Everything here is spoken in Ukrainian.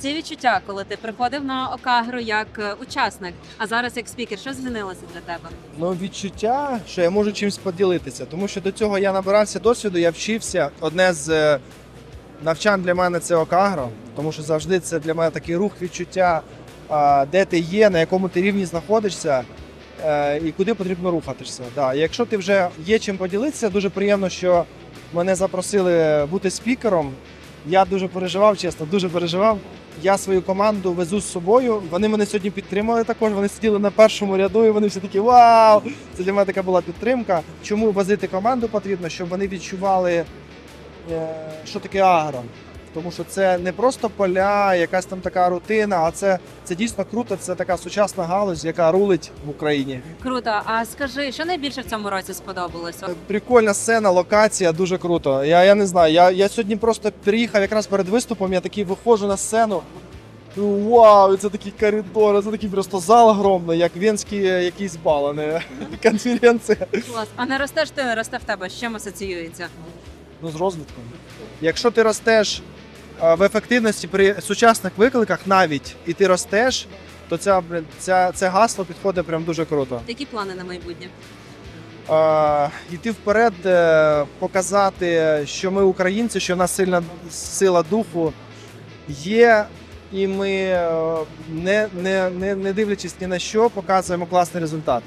ці відчуття, коли ти приходив на Окагру як е, учасник, а зараз як спікер, що змінилося для тебе? Ну, відчуття, що я можу чимось поділитися, тому що до цього я набирався досвіду, я вчився. Одне з е, навчань для мене це Окагро, тому що завжди це для мене такий рух відчуття, де ти є, на якому ти рівні знаходишся. е, І куди потрібно рухатися. Да. Якщо ти вже є чим поділитися, дуже приємно, що мене запросили бути спікером. Я дуже переживав, чесно, дуже переживав. Я свою команду везу з собою. Вони мене сьогодні підтримали також. Вони сиділи на першому ряду, і вони всі такі вау! Це для мене така була підтримка. Чому возити команду потрібно, щоб вони відчували, е, що таке агро. Тому що це не просто поля, якась там така рутина, а це, це дійсно круто. Це така сучасна галузь, яка рулить в Україні. Круто. А скажи, що найбільше в цьому році сподобалося? Прикольна сцена, локація, дуже круто. Я, я не знаю. Я, я сьогодні просто приїхав якраз перед виступом. Я такий виходжу на сцену. ну, Вау, це такий коридор, це такий просто зал огромний, як е, якийсь не конференція. Клас. А не ростеш ти, не росте в тебе. З чим асоціюється? Ну, з розвитком. Якщо ти ростеш е, в ефективності при сучасних викликах навіть і ти ростеш, то ця, ця, це гасло підходить прям дуже круто. Які плани на майбутнє? Е, йти вперед, е, показати, що ми українці, що в нас сильна сила духу є, і ми, не, не, не, не дивлячись ні на що, показуємо класний результат.